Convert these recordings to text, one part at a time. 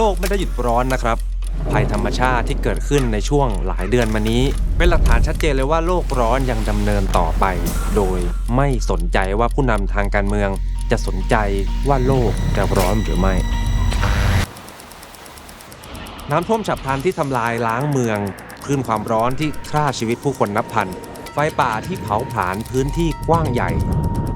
โลกไม่ได้หยุดร้อนนะครับภัยธรรมชาติที่เกิดขึ้นในช่วงหลายเดือนมานี้ เป็นหลักฐานชัดเจนเลยว่าโลกร้อนยังดำเนินต่อไป โดยไม่สนใจว่าผู้นำทางการเมืองจะสนใจว่าโลกจะร้อนหรือไม่ น้ำท่วมฉับพลันที่ทำลายล้างเมืองคลื่นความร้อนที่ฆ่าชีวิตผู้คนนับพัน ไฟป่าที่เผาผลาญพื้นที่กว้างใหญ่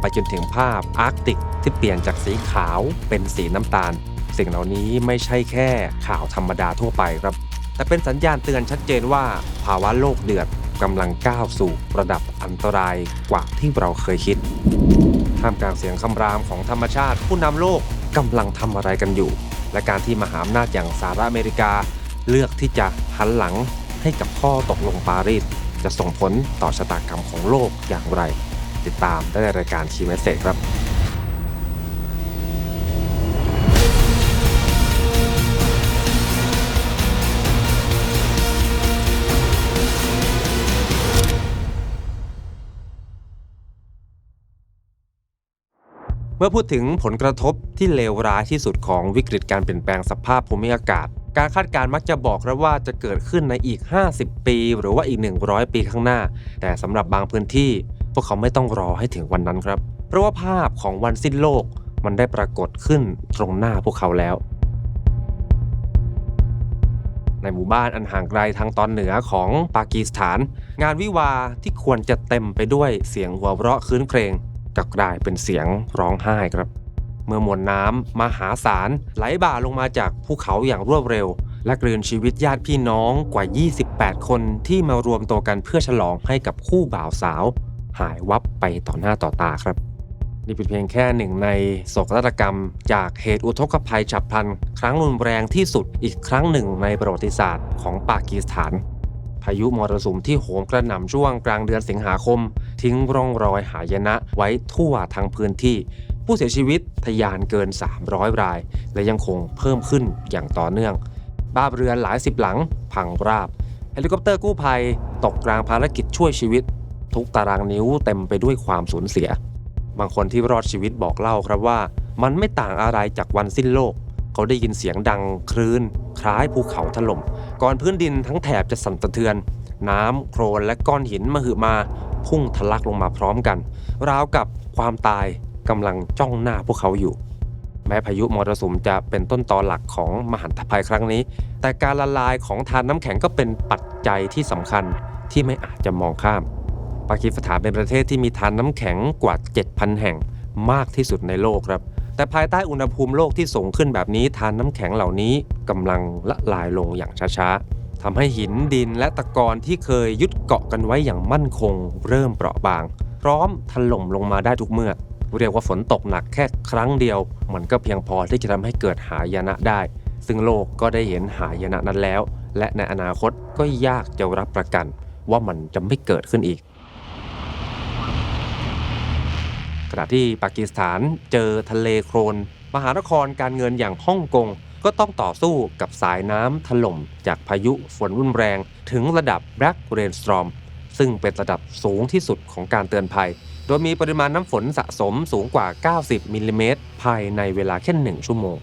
ไปจนถึงภาพอาร์กติกที่เปลี่ยนจากสีขาวเป็นสีน้ำตาล สิ่งเหล่านี้ไม่ใช่แค่ข่าวธรรมดาทั่วไปครับ แต่เป็นสัญญาณเตือนชัดเจนว่าภาวะโลกเดือดกำลังก้าวสู่ระดับอันตรายกว่าที่เราเคยคิด ท่ามกลางเสียงคำรามของธรรมชาติ ผู้นำโลกกำลังทำอะไรกันอยู่ และการที่มหาอำนาจอย่างสหรัฐอเมริกา เลือกที่จะหันหลังให้กับข้อตกลงปารีสจะส่งผลต่อชะตากรรมของโลกอย่างไร ติดตามได้ในรายการคีเมสเซจครับ มื่อพูดถึงผลกระทบที่เลวร้ายที่สุดของวิกฤตการเปลี่ยนแปลงสภาพภูมิอากาศ การคาดการณ์มักจะบอกครับว่าจะเกิดขึ้นในอีก 50 ปี หรือว่าอีก 100 ปีข้างหน้า แต่สำหรับบางพื้นที่ พวกเขาไม่ต้องรอให้ถึงวันนั้นครับ เพราะว่าภาพของวันสิ้นโลกมันได้ปรากฏขึ้นตรงหน้าพวกเขาแล้ว ในหมู่บ้านอันห่างไกลทางตอนเหนือของปากีสถาน งานวิวาที่ควรจะเต็มไปด้วยเสียงหัวเราะคืนเครง กลับกลายเป็นเสียงร้องไห้ครับ เมื่อมวลน้ำมหาศาลไหลบ่าลงมาจากภูเขาอย่างรวดเร็ว และกลืนชีวิตญาติพี่น้องกว่า 28 คนที่มารวมตัวกันเพื่อฉลองให้กับคู่บ่าวสาว หายวับไปต่อหน้าต่อตาครับ นี่เป็นเพียงแค่หนึ่งในโศกนาฏกรรม จากเหตุอุทกภัยฉับพลัน ครั้งรุนแรงที่สุดอีกครั้งหนึ่งในประวัติศาสตร์ของปากีสถาน พายุมรสุมที่โหมกระหน่ำช่วงกลางเดือนสิงหาคม ทิ้งร่องรอยหายนะไว้ทั่วทั้งพื้นที่ ผู้เสียชีวิตทะยานเกิน 300 ราย และยังคงเพิ่มขึ้นอย่างต่อเนื่อง บ้านเรือนหลายสิบหลัง พังราบเฮลิคอปเตอร์กู้ภัย ตกกลางภารกิจช่วยชีวิต ทุกตารางนิ้วเต็มไปด้วยความสูญเสีย บางคนที่รอดชีวิตบอกเล่าครับว่า มันไม่ต่างอะไรจากวันสิ้นโลก เขาได้ยินเสียงดังคลื่น คล้ายภูเขาถล่ม ก่อนพื้นดินทั้งแถบจะสั่นสะเทือน น้ำโครนและก้อนหินมหึมา พุ่งทะลักลงมาพร้อมกัน ราวกับความตายกำลังจ้องหน้าพวกเขาอยู่ แม้พายุมรสุมจะเป็นต้นตอหลักของมหันตภัยครั้งนี้ แต่การละลายของทานน้ำแข็งก็เป็นปัจจัยที่สำคัญที่ไม่อาจจะมองข้าม ปากีสถานเป็นประเทศที่มีทานน้ำแข็งกว่า 7,000 แห่งมากที่สุดในโลกครับ แต่ภายใต้อุณหภูมิโลกที่สูงขึ้นแบบนี้ทานน้ำแข็งเหล่านี้กำลังละลายลงอย่างช้าๆทำให้หินดินและตะกอนที่เคยยึดเกาะกันไว้อย่างมั่นคง เริ่มเปราะบาง พร้อมถล่มลงมาได้ทุกเมื่อเรียกว่าฝนตกหนักแค่ครั้งเดียว มันก็เพียงพอที่จะทำให้เกิดหายนะได้ ซึ่งโลกก็ได้เห็นหายนะนั้นแล้ว และในอนาคตก็ยากจะรับประกัน ว่ามันจะไม่เกิดขึ้นอีก ขณะที่ปากีสถานเจอทะเลโครนมหานครการเงินอย่างฮ่องกงก็ต้องต่อสู้กับสายน้ำถล่ม จากพายุฝนรุนแรง ถึงระดับ Black Rainstorm ซึ่งเป็นระดับสูงที่สุดของการเตือนภัย โดยมีปริมาณน้ำฝนสะสมสูงกว่า 90มิลลิเมตรภายในเวลาแค่หนึ่งชั่วโมง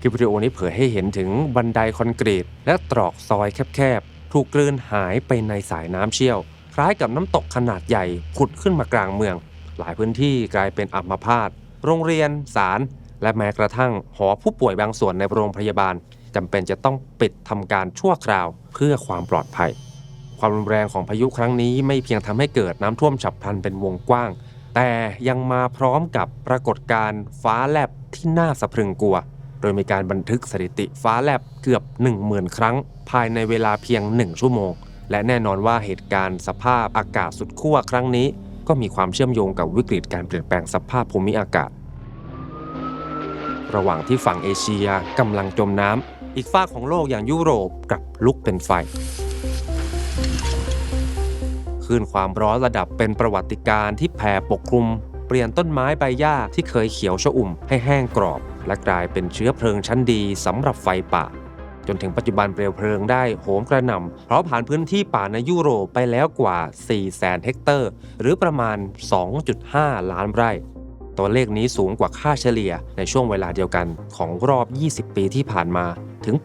คลิปวิดีโอนี้เผยให้เห็นถึงบันไดคอนกรีต และตรอกซอยแคบๆ ถูกกลืนหายไปในสายน้ำเชี่ยว คล้ายกับน้ำตกขนาดใหญ่ผุดขึ้นมากลางเมือง หลายพื้นที่กลายเป็นอัมพาตโรงเรียนศาลและแม้กระทั่งหอผู้ป่วยบางส่วนในโรงพยาบาลจำเป็นจะต้องปิดทำการชั่วคราวเพื่อความปลอดภัย ความรุนแรงของพายุครั้งนี้ไม่เพียงทำให้เกิดน้ำท่วมฉับพลันเป็นวงกว้าง แต่ยังมาพร้อมกับปรากฏการณ์ฟ้าแลบที่น่าสะพรึงกลัว โดยมีการบันทึกสถิติฟ้าแลบเกือบ 10,000 ครั้ง ภายในเวลาเพียง 1 ชั่วโมง และแน่นอนว่าเหตุการณ์สภาพอากาศสุดขั้วครั้งนี้ ก็มีความเชื่อมโยงกับวิกฤตการเปลี่ยนแปลงสภาพภูมิอากาศ ระหว่างที่ฝั่งเอเชียกำลังจมน้ำอีกฝากของโลกอย่างยุโรปกลับลุกเป็นไฟคลื่นความร้อนระดับเป็นประวัติการณ์ที่แผ่ปกคลุม เปลี่ยนต้นไม้ใบหญ้าที่เคยเขียวชอุ่มให้แห้งกรอบ และกลายเป็นเชื้อเพลิงชั้นดีสำหรับไฟป่า จนถึงปัจจุบันเปลวเพลิงได้โหมกระหน่ำเพราะผ่านพื้นที่ป่าในยุโรปไปแล้วกว่า4แสนเฮกเตอร์ หรือประมาณ 2.5 ล้านไร่ ตัวเลขนี้สูงกว่าค่าเฉลี่ยในช่วงเวลาเดียวกันของรอบ 20 ปีที่ผ่านมาถึง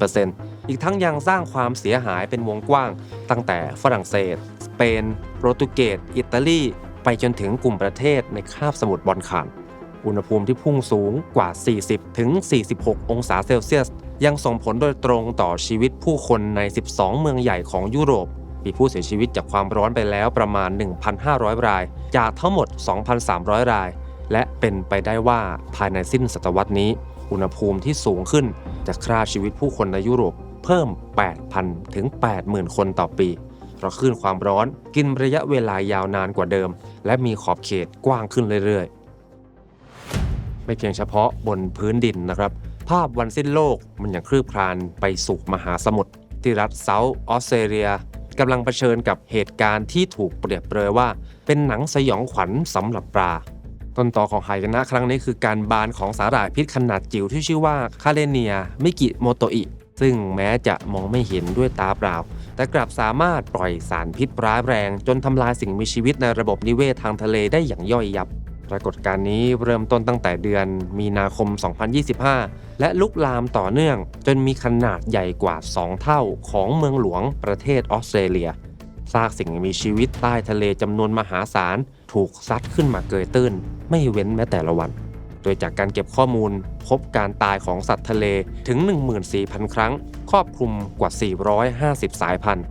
87%อีกทั้งยังสร้างความเสียหายเป็นวงกว้าง ตั้งแต่ฝรั่งเศส สเปน โปรตุเกส อิตาลี ไปจนถึงกลุ่มประเทศในคาบสมุทรบอลข่านอุณหภูมิที่พุ่งสูงกว่า 40ถึง46 องศาเซลเซียส ยังส่งผลโดยตรงต่อชีวิตผู้คนใน 12 เมืองใหญ่ของยุโรป มีผู้เสียชีวิตจากความร้อนไปแล้วประมาณ 1,500 ราย จากทั้งหมด 2,300 ราย และเป็นไปได้ว่าภายในสิ้นศตวรรษนี้ อุณหภูมิที่สูงขึ้นจะฆ่าชีวิตผู้คนในยุโรปเพิ่ม 8,000 ถึง 80,000 คนต่อปี เพราะคลื่นความร้อนกินระยะเวลายาวนานกว่าเดิม และมีขอบเขตกว้างขึ้นเรื่อยๆ ไม่เพียงเฉพาะบนพื้นดินนะครับ ภาพวันสิ้นโลกมันยังคลืบคลานไปสู่มหาสมุทรที่รัฐเซาท์ออสเตรเลียกำลังเผชิญกับเหตุการณ์ที่ถูกเปรียบเปรยว่า เป็นหนังสยองขวัญสำหรับปลา ต้นต่อของหายนะครั้งนี้คือการบานของสาหร่ายพิษขนาดจิ๋วที่ชื่อว่าคาเลเนียมิกิโมโตอิ ซึ่งแม้จะมองไม่เห็นด้วยตาเปล่า แต่กลับสามารถปล่อยสารพิษร้ายแรง จนทำลายสิ่งมีชีวิตในระบบนิเวศทางทะเลได้อย่างย่อยยับ ปรากฏการณ์นี้เริ่มต้นตั้งแต่เดือนมีนาคม 2025 และลุกลามต่อเนื่อง จนมีขนาดใหญ่กว่า 2 เท่าของเมืองหลวงประเทศออสเตรเลียซากสิ่งมีชีวิตใต้ทะเลจำนวนมหาศาล ถูกซัดขึ้นมาเกยตื้น ไม่เว้นแม้แต่ละวัน โดยจากการเก็บข้อมูล พบการตายของสัตว์ทะเลถึง 14,000 ครั้ง ครอบคลุมกว่า 450 สายพันธุ์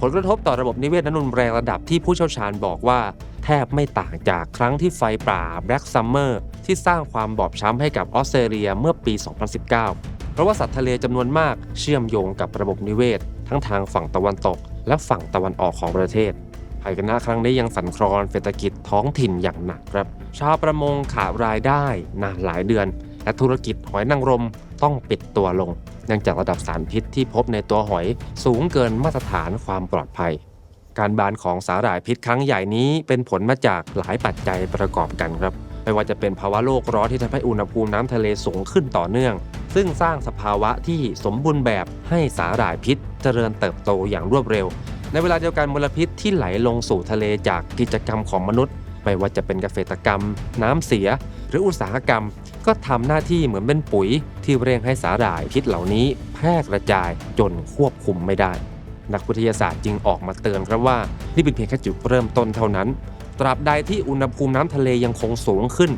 ผลกระทบต่อระบบนิเวศนั้นรุนแรงระดับที่ผู้เชี่ยวชาญบอกว่า แทบไม่ต่างจากครั้งที่ไฟป่า Black Summer ที่สร้างความบอบช้ำให้กับออสเตรเลียเมื่อปี 2019 เพราะว่าสัตว์ทะเลจำนวนมากเชื่อมโยงกับระบบนิเวศ ทั้งทางฝั่งตะวันตก และฝั่งตะวันออกของประเทศภัยกันนาครั้งนี้ยังสั่นคลอนเศรษฐกิจท้องถิ่นอย่างหนักครับ ชาวประมงขาดรายได้นานหลายเดือน และธุรกิจหอยนางรมต้องปิดตัวลง เนื่องจากระดับสารพิษที่พบในตัวหอยสูงเกินมาตรฐานความปลอดภัย การบานของสาหร่ายพิษครั้งใหญ่นี้เป็นผลมาจากหลายปัจจัยประกอบกันครับ ไม่ว่าจะเป็นภาวะโลกร้อนที่ทำให้อุณหภูมิน้ำทะเลสูงขึ้นต่อเนื่อง ซึ่งสร้างสภาวะที่สมบูรณ์แบบให้สาหร่ายพิษ เจริญเติบโตอย่างรวดเร็ว ในเวลาเดียวกันมลพิษที่ไหลลงสู่ทะเลจากกิจกรรมของมนุษย์ ไม่ว่าจะเป็นเกษตรกรรม น้ำเสีย หรืออุตสาหกรรม ก็ทำหน้าที่เหมือนเป็นปุ๋ย ที่เร่งให้สาหร่ายพิษเหล่านี้แพร่กระจายจนควบคุมไม่ได้ นักวิทยาศาสตร์จึงออกมาเตือนครับว่า นี่เป็นเพียงแค่จุดเริ่มต้นเท่านั้น ตราบใดที่อุณหภูมิน้ำทะเลยังคงสูงขึ้น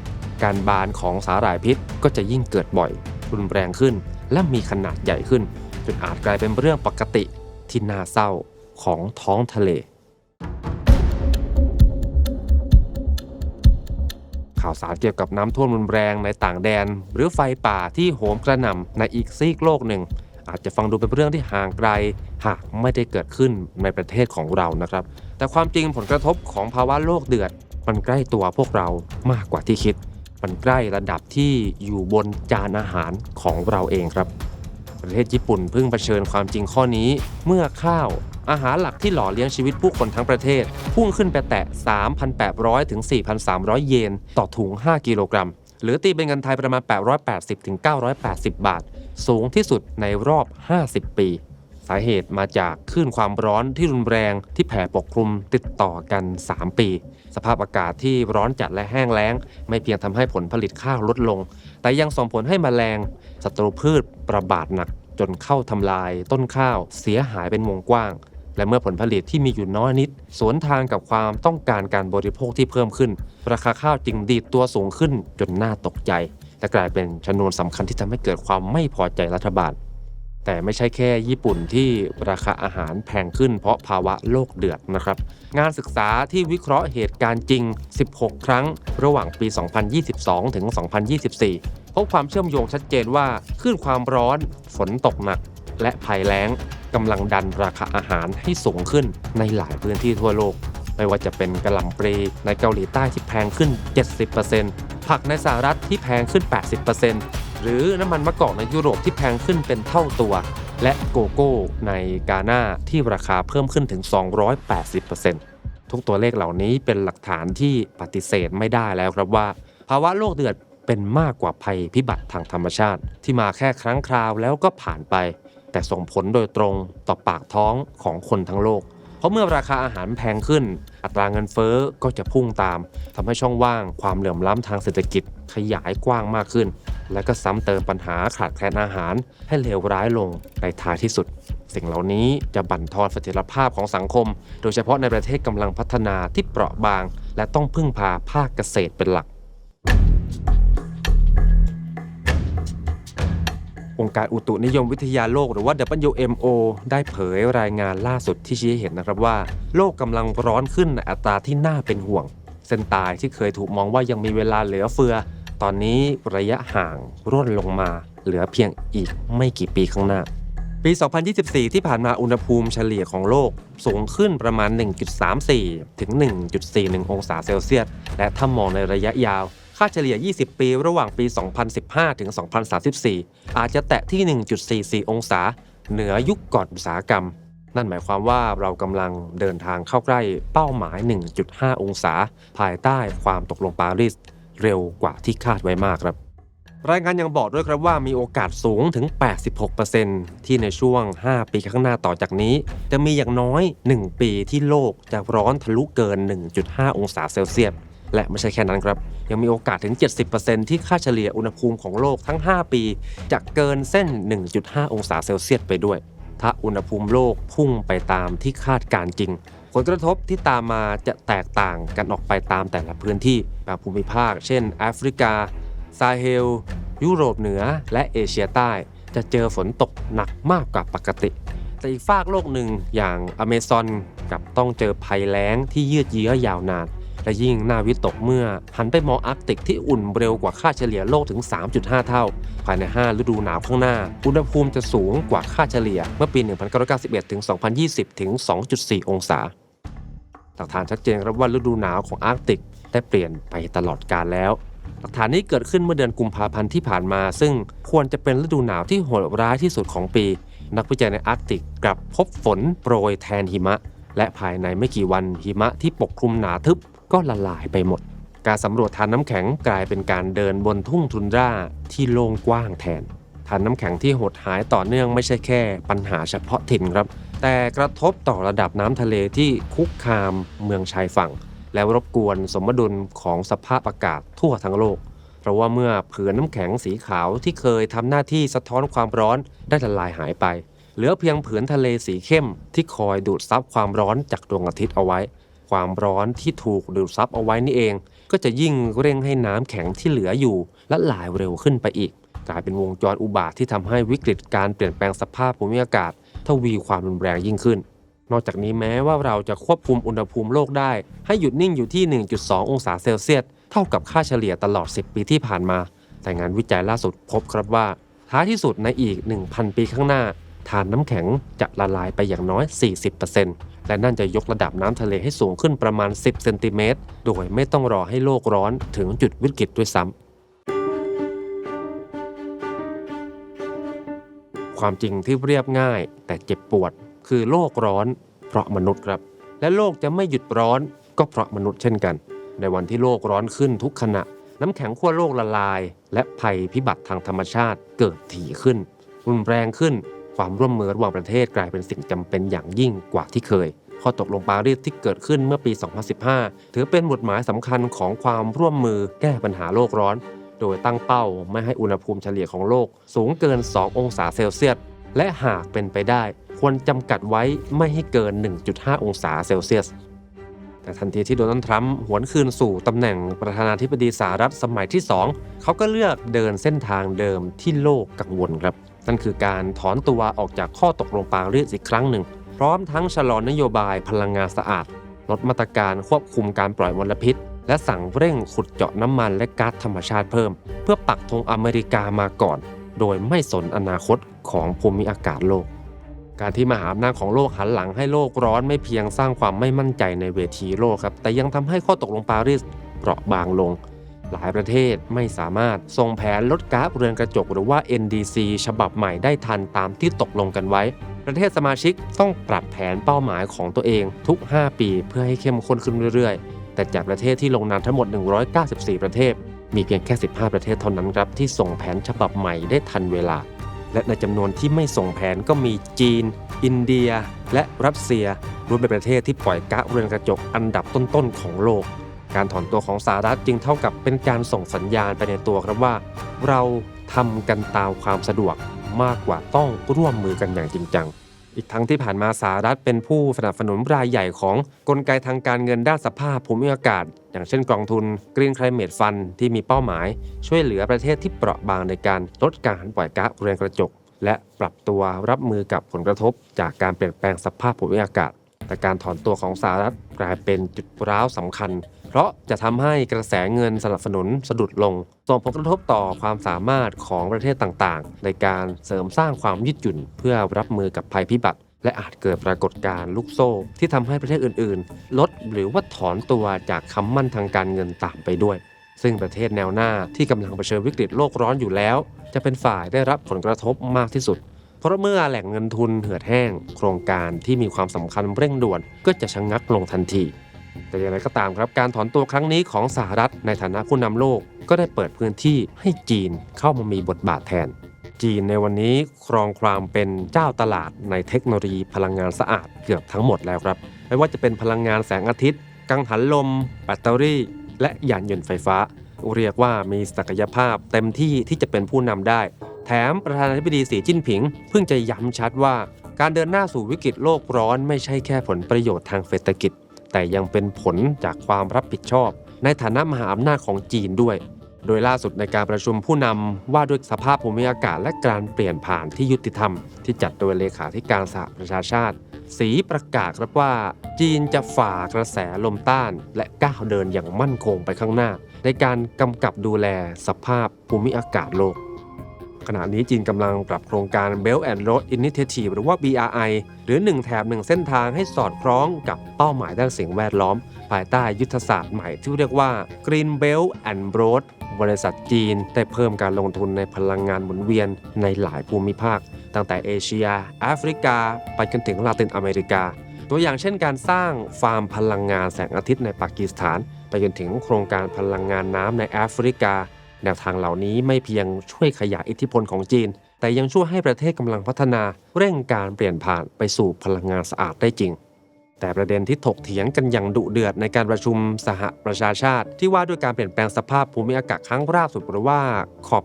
การบานของสาหร่ายพิษก็จะยิ่งเกิดบ่อย รุนแรงขึ้น และมีขนาดใหญ่ขึ้น จนอาจกลายเป็นเรื่องปกติที่น่าเศร้าของท้องทะเล ข่าวสารเกี่ยวกับน้ำท่วมรุนแรงในต่างแดน หรือไฟป่าที่โหมกระหน่ำในอีกซีกโลกหนึ่ง อาจจะฟังดูเป็นเรื่องที่ห่างไกล หากไม่ได้เกิดขึ้นในประเทศของเรานะครับ แต่ความจริงผลกระทบของภาวะโลกเดือด มันใกล้ตัวพวกเรามากกว่าที่คิด มันใกล้ระดับที่อยู่บนจานอาหารของเราเองครับ ประเทศญี่ปุ่นเพิ่งเผชิญความจริงข้อนี้ เมื่อข้าวอาหารหลักที่หล่อเลี้ยงชีวิตผู้คนทั้งประเทศ พุ่งขึ้นไปแตะ 3,800 ถึง 4,300 เยน ต่อถุง 5 กิโลกรัม หรือตีเป็นเงินไทยประมาณ 880 ถึง 980 บาท สูงที่สุดในรอบ 50 ปี สาเหตุมาจากคลื่นความร้อนที่รุนแรงที่แผ่ปกคลุมติดต่อกัน 3 ปี สภาพอากาศที่ร้อนจัดและแห้งแล้ง ไม่เพียงทำให้ผลผลิตข้าวลดลง แต่ยังส่งผลให้แมลงศัตรูพืชประบาดหนัก จนเข้าทำลายต้นข้าวเสียหายเป็นวงกว้างและเมื่อผลผลิตที่มีอยู่น้อยนิด สวนทางกับความต้องการการบริโภคที่เพิ่มขึ้น ราคาข้าวจึงดีดตัวสูงขึ้นจนน่าตกใจ และกลายเป็นชนวนสำคัญที่ทำให้เกิดความไม่พอใจรัฐบาล แต่ไม่ใช่แค่ญี่ปุ่นที่ราคาอาหารแพงขึ้นเพราะภาวะโลกเดือดนะครับ งานศึกษาที่วิเคราะห์เหตุการณ์จริง 16 ครั้ง ระหว่างปี 2022 ถึง 2024 พบความเชื่อมโยงชัดเจนว่าคลื่นความร้อน ฝนตกหนัก และภัยแล้งกำลังดันราคาอาหารให้สูงขึ้นในหลายพื้นที่ทั่วโลก ไม่ว่าจะเป็นกระหล่ำปลีในเกาหลีใต้ที่แพงขึ้น 70% ผักในสหรัฐที่แพงขึ้น 80%หรือน้ำมันมะกอกในยุโรปที่แพงขึ้นเป็นเท่าตัว และโกโก้ในกาหน้าที่ราคาเพิ่มขึ้นถึง 280%ทุกตัวเลขเหล่านี้เป็นหลักฐานที่ปฏิเสธไม่ได้แล้วครับว่า ภาวะโลกเดือดเป็นมากกว่าภัยพิบัติทางธรรมชาติ ที่มาแค่ครั้งคราวแล้วก็ผ่านไป แต่ส่งผลโดยตรงต่อปากท้องของคนทั้งโลก เพราะเมื่อราคาอาหารแพงขึ้น อัตราเงินเฟ้อก็จะพุ่งตามทำให้ช่องว่างความเหลื่อมล้ำทางเศรษฐกิจขยายกว้างมากขึ้น และก็ซ้ำเติมปัญหาขาดแคลนอาหาร ให้เลวร้ายลงในท้ายที่สุด สิ่งเหล่านี้จะบั่นทอนเสถียรภาพของสังคม โดยเฉพาะในประเทศกำลังพัฒนาที่เปราะบาง และต้องพึ่งพาภาคเกษตรเป็นหลัก องค์การอุตุนิยมวิทยาโลกหรือว่า WMO ได้เผยรายงานล่าสุดที่ชี้ให้เห็นนะครับว่า โลกกำลังร้อนขึ้นในอัตราที่น่าเป็นห่วง เส้นตายที่เคยถูกมองว่ายังมีเวลาเหลือเฟือ ตอนนี้ระยะห่างร่นลงมา เหลือเพียงอีกไม่กี่ปีข้างหน้า ปี 2024 ที่ผ่านมาอุณหภูมิเฉลี่ยของโลกสูงขึ้นประมาณ 1.34 ถึง 1.41 องศาเซลเซียส และถ้ามองในระยะยาว ค่าเฉลี่ย 20 ปี ระหว่างปี 2015 ถึง 2034 อาจจะแตะที่ 1.44 องศา เหนือยุคก่อนอุตสาหกรรม นั่นหมายความว่าเรากำลังเดินทางเข้าใกล้เป้าหมาย 1.5 องศา ภายใต้ความตกลงปารีสเร็วกว่าที่คาดไว้มากครับ รายงานยังบอกด้วยครับว่ามีโอกาสสูงถึง 86%ที่ในช่วง 5 ปีข้างหน้าต่อจากนี้ จะมีอย่างน้อย 1 ปีที่โลกจะร้อนทะลุเกิน 1.5 องศาเซลเซียส และไม่ใช่แค่นั้นครับ ยังมีโอกาสถึง 70%ที่ค่าเฉลี่ยอุณหภูมิของโลกทั้ง 5 ปี จะเกินเส้น 1.5 องศาเซลเซียสไปด้วย ถ้าอุณหภูมิโลกพุ่งไปตามที่คาดการณ์จริง ผลกระทบที่ตามมาจะแตกต่างกันออกไปตามแต่ละพื้นที่บางภูมิภาค เช่นแอฟริกาซาเฮล ยุโรปเหนือ และเอเชียใต้ จะเจอฝนตกหนักมากกว่าปกติแต่อีกฝากโลกหนึ่งอย่างอเมซอนกับต้องเจอภัยแล้งที่ยืดเยื้อยาวนาน และยิ่งน่าวิตกเมื่อหันไปมองอาร์กติกที่อุ่นเร็วกว่าค่าเฉลี่ยโลกถึง 3.5 เท่า ภายใน 5 ฤดูหนาวข้างหน้า อุณหภูมิจะสูงกว่าค่าเฉลี่ยเมื่อปี 1991 ถึง 2020 ถึง 2.4 องศา หลักฐานชัดเจนครับว่าฤดูหนาวของอาร์กติกได้เปลี่ยนไปตลอดกาลแล้ว หลักฐานนี้เกิดขึ้นเมื่อเดือนกุมภาพันธ์ที่ผ่านมา ซึ่งควรจะเป็นฤดูหนาวที่โหดร้ายที่สุดของปี นักวิจัยในอาร์กติกกลับพบฝนโปรยแทนหิมะ และภายในไม่กี่วันหิมะที่ปกคลุมหนาทึบ ก็ละลายไปหมด การสำรวจทานน้ำแข็งกลายเป็นการเดินบนทุ่งทุนราที่โล่งกว้างแทนทานน้ำแข็งที่หดหายต่อเนื่องไม่ใช่แค่ปัญหาเฉพาะถิ่นครับ แต่กระทบต่อระดับน้ำทะเลที่คุกคามเมืองชายฝั่ง แล้วรบกวนสมดุลของสภาพอากาศทั่วทั้งโลก เพราะว่าเมื่อผืนน้ำแข็งสีขาวที่เคยทำหน้าที่สะท้อนความร้อนได้ละลายหายไป เหลือเพียงผืนทะเลสีเข้มที่คอยดูดซับความร้อนจากดวงอาทิตย์เอาไว้ ความร้อนที่ถูกดูดซับเอาไว้นี่เอง ก็จะยิ่งเร่งให้น้ำแข็งที่เหลืออยู่ ละลายเร็วขึ้นไปอีก กลายเป็นวงจรอุบาทที่ทำให้วิกฤตการเปลี่ยนแปลงสภาพภูมิอากาศทวีความรุนแรงยิ่งขึ้น นอกจากนี้แม้ว่าเราจะควบคุมอุณหภูมิโลกได้ ให้หยุดนิ่งอยู่ที่ 1.2 องศาเซลเซียสเท่ากับค่าเฉลี่ยตลอด 10 ปีที่ผ่านมา แต่งานวิจัยล่าสุดพบครับว่า ท้ายที่สุดในอีก 1,000 ปีข้างหน้าฐานน้ำแข็งจะละลายไปอย่างน้อย 40% และนั่นจะยกระดับน้ำทะเลให้สูงขึ้นประมาณ 10 เซนติเมตร โดยไม่ต้องรอให้โลกร้อนถึงจุดวิกฤตด้วยซ้ำความจริงที่เรียบง่าย แต่เจ็บปวด คือโลกร้อน เพราะมนุษย์ครับ และโลกจะไม่หยุดร้อน ก็เพราะมนุษย์เช่นกัน ในวันที่โลกร้อนขึ้นทุกขณะ น้ำแข็งขั้วโลกละลาย และภัยพิบัติทางธรรมชาติเกิดถี่ขึ้น รุนแรงขึ้น ความร่วมมือระหว่างประเทศกลายเป็นสิ่งจำเป็นอย่างยิ่งกว่าที่เคย ข้อตกลงปารีสที่เกิดขึ้นเมื่อปี 2015 ถือเป็นบทหมายสำคัญของความร่วมมือแก้ปัญหาโลกร้อน โดยตั้งเป้าไม่ให้อุณหภูมิเฉลี่ยของโลก สูงเกิน 2 องศาเซลเซียส และหากเป็นไปได้ ควรจำกัดไว้ไม่ให้เกิน 1.5 องศาเซลเซียสแต่ทันทีที่โดนัลด์ทรัมป์หวนคืนสู่ตำแหน่งประธานาธิบดีสหรัฐสมัยที่ 2 เขาก็เลือกเดินเส้นทางเดิมที่โลกกังวลครับ นั่นคือการถอนตัวออกจากข้อตกลงปารีสอีกครั้งหนึ่ง พร้อมทั้งชะลอนโยบายพลังงานสะอาด ลดมาตรการควบคุมการปล่อยมลพิษ และสั่งเร่งขุดเจาะน้ำมันและก๊าซธรรมชาติเพิ่ม เพื่อปักธงอเมริกามาก่อน โดยไม่สนอนาคตของภูมิอากาศโลก การที่มหาอำนาจของโลกหันหลังให้โลกร้อนไม่เพียงสร้างความไม่มั่นใจในเวทีโลกครับแต่ยังทำให้ข้อตกลงปารีสเปราะบางลง หลายประเทศไม่สามารถส่งแผนลดก๊าซเรือนกระจกหรือว่า NDC ฉบับใหม่ได้ทันตามที่ตกลงกันไว้ ประเทศสมาชิกต้องปรับแผนเป้าหมายของตัวเองทุก 5 ปีเพื่อให้เข้มข้นขึ้นเรื่อยๆ แต่จากประเทศที่ลงนามทั้งหมด 194 ประเทศ มีเพียงแค่ 15 ประเทศเท่านั้นครับที่ส่งแผนฉบับใหม่ได้ทันเวลา และในจำนวนที่ไม่ส่งแผนก็มีจีน อินเดีย และรัสเซียรวมเป็นประเทศที่ปล่อยก๊าซเรือนกระจกอันดับต้นๆของโลก การถอนตัวของสหรัฐจึงเท่ากับเป็นการส่งสัญญาณไปในตัวครับว่า เราทำกันตามความสะดวกมากกว่าต้องร่วมมือกันอย่างจริงจัง อีกทั้งที่ผ่านมาสหรัฐเป็นผู้สนับสนุนรายใหญ่ของกลไกทางการเงินด้านสภาพภูมิอากาศ อย่างเช่นกองทุน Green Climate Fund ที่มีเป้าหมาย ช่วยเหลือประเทศที่เปราะบางในการลดการปล่อยก๊าซเรือนกระจก และปรับตัวรับมือกับผลกระทบ จากการเปลี่ยนแปลงสภาพภูมิอากาศ แต่การถอนตัวของสหรัฐกลายเป็นจุดร้าวสำคัญ เพราะจะทำให้กระแสเงินสนับสนุนสะดุดลง ส่งผลกระทบต่อความสามารถของประเทศต่างๆ ในการเสริมสร้างความยืดหยุ่น เพื่อรับมือกับภัยพิบัติ และอาจเกิดปรากฏการณ์ลูกโซ่ ที่ทำให้ประเทศอื่นๆ ลดหรือว่าถอนตัวจากคำมั่นทางการเงินตามไปด้วย ซึ่งประเทศแนวหน้าที่กำลังเผชิญวิกฤตโลกร้อนอยู่แล้ว จะเป็นฝ่ายได้รับผลกระทบมากที่สุดเพราะเมื่อแหล่งเงินทุนเหือดแห้ง โครงการที่มีความสำคัญเร่งด่วนก็จะชะงงักลงทันที แต่อย่างไรก็ตามครับการถอนตัวครั้งนี้ของสหรัฐในฐานะผู้นำโลกก็ได้เปิดพื้นที่ให้จีนเข้ามามีบทบาทแทน จีนในวันนี้ครองความเป็นเจ้าตลาดในเทคโนโลยีพลังงานสะอาดเกือบทั้งหมดแล้วครับ ไม่ว่าจะเป็นพลังงานแสงอาทิตย์ กังหันลม แบตเตอรี่ และยานยนต์ไฟฟ้า เรียกว่ามีศักยภาพเต็มที่ที่จะเป็นผู้นำได้ แถมประธานาธิบดีสีจิ้นผิง เพิ่งจะย้ำชัดว่า การเดินหน้าสู่วิกฤตโลกร้อนไม่ใช่แค่ผลประโยชน์ทางเศรษฐกิจ แต่ยังเป็นผลจากความรับผิดชอบ ในฐานะมหาอำนาจของจีนด้วย โดยล่าสุดในการประชุมผู้นำว่าด้วยสภาพภูมิอากาศและการเปลี่ยนผ่านที่ยุติธรรม ที่จัดโดยเลขาธิการสหประชาชาติ สีประกาศครับว่าจีนจะฝ่ากระแสลมต้าน และก้าวเดินอย่างมั่นคงไปข้างหน้า ในการกำกับดูแลสภาพภูมิอากาศโลก ขณะนี้จีนกำลังปรับโครงการ Belt and Road Initiative หรือว่า BRI หรือ 1 แถบ 1 เส้นทางให้สอดคล้องกับเป้าหมายด้านสิ่งแวดล้อม ภายใต้ยุทธศาสตร์ใหม่ที่เรียกว่า Green Belt and Road บริษัทจีนได้เพิ่มการลงทุนในพลังงานหมุนเวียนในหลายภูมิภาค ตั้งแต่เอเชีย แอฟริกา ไปจนถึงลาตินอเมริกา ตัวอย่างเช่นการสร้างฟาร์มพลังงานแสงอาทิตย์ในปากีสถาน ไปจนถึงโครงการพลังงานน้ำในแอฟริกา แนวทางเหล่านี้ไม่เพียงช่วยขยายอิทธิพลของจีน แต่ยังช่วยให้ประเทศกำลังพัฒนาเร่งการเปลี่ยนผ่านไปสู่พลังงานสะอาดได้จริง แต่ประเด็นที่ถกเถียงกันอย่างดุเดือดในการประชุมสหประชาชาติ ที่ว่าด้วยการเปลี่ยนแปลงสภาพภูมิอากาศครั้งล่าสุดหรือว่าขอบ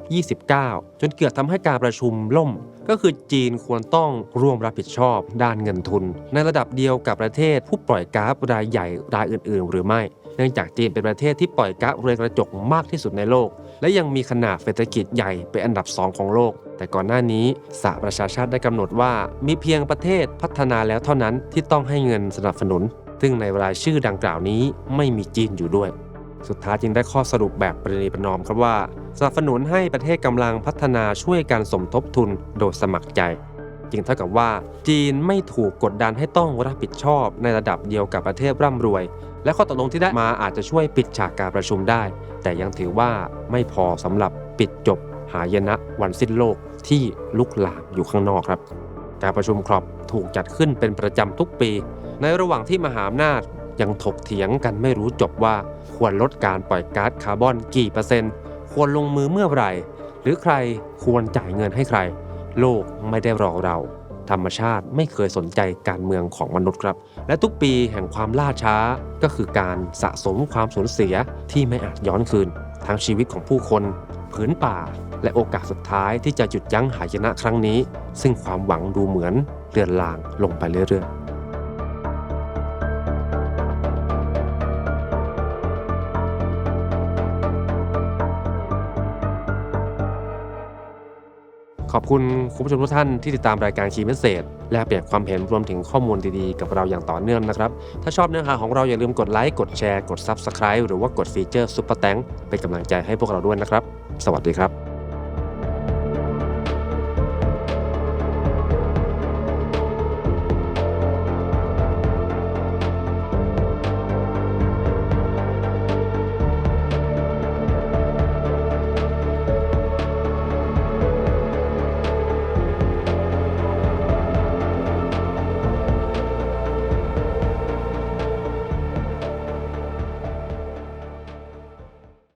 29 จนเกือบทำให้การประชุมล่ม ก็คือจีนควรต้องร่วมรับผิดชอบด้านเงินทุน ในระดับเดียวกับประเทศผู้ปล่อยก๊าซรายใหญ่รายอื่น ๆ หรือไม่ เนื่องจากจีนเป็นประเทศที่ปล่อยก๊าซเรือนกระจกมากที่สุดในโลก และยังมีขนาดเศรษฐกิจใหญ่เป็นอันดับ 2 ของโลก แต่ก่อนหน้านี้สหประชาชาติได้กำหนดว่ามีเพียงประเทศพัฒนาแล้วเท่านั้นที่ต้องให้เงินสนับสนุน ซึ่งในรายชื่อดังกล่าวนี้ไม่มีจีนอยู่ด้วยสุดท้ายจึงได้ข้อสรุปแบบปรินิประนอมครับว่า สนับสนุนให้ประเทศกำลังพัฒนาช่วยการสมทบทุนโดยสมัครใจ จึงเท่ากับว่า จีนไม่ถูกกดดันให้ต้องรับผิดชอบในระดับเดียวกับประเทศร่ำรวย และข้อตกลงที่ได้มาอาจจะช่วยปิดฉากการประชุมได้ แต่ยังถือว่าไม่พอสำหรับปิดจบหายนะวันสิ้นโลกที่ลุกลามอยู่ข้างนอกครับ การประชุมครอบถูกจัดขึ้นเป็นประจำทุกปี ในระหว่างที่มหาอำนาจยังถกเถียงกันไม่รู้จบว่าควรลดการปล่อยก๊าซคาร์บอนกี่เปอร์เซ็นต์ ควรลงมือเมื่อไหร่ หรือใครควรจ่ายเงินให้ใคร โลกไม่ได้รอเรา ธรรมชาติไม่เคยสนใจการเมืองของมนุษย์ครับ และทุกปีแห่งความล่าช้า ก็คือการสะสมความสูญเสียที่ไม่อาจย้อนคืน ทั้งชีวิตของผู้คนผืนป่า และโอกาสสุดท้ายที่จะหยุดยั้งหายนะครั้งนี้ ซึ่งความหวังดูเหมือนเลือนลางลงไปเรื่อยๆ ขอบคุณคุณผู้ชมทุกท่านที่ติดตามรายการคีย์เมสเซจและเปลี่ยนความเห็นรวมถึงข้อมูลดีๆ กับเราอย่างต่อเนื่องนะครับ ถ้าชอบเนื้อหาของเราอย่าลืมกดไลค์กดแชร์กด Subscribe หรือว่ากดฟีเจอร์ซุปเปอร์แตงเป็นกำลังใจให้พวกเราด้วยนะครับ สวัสดีครับ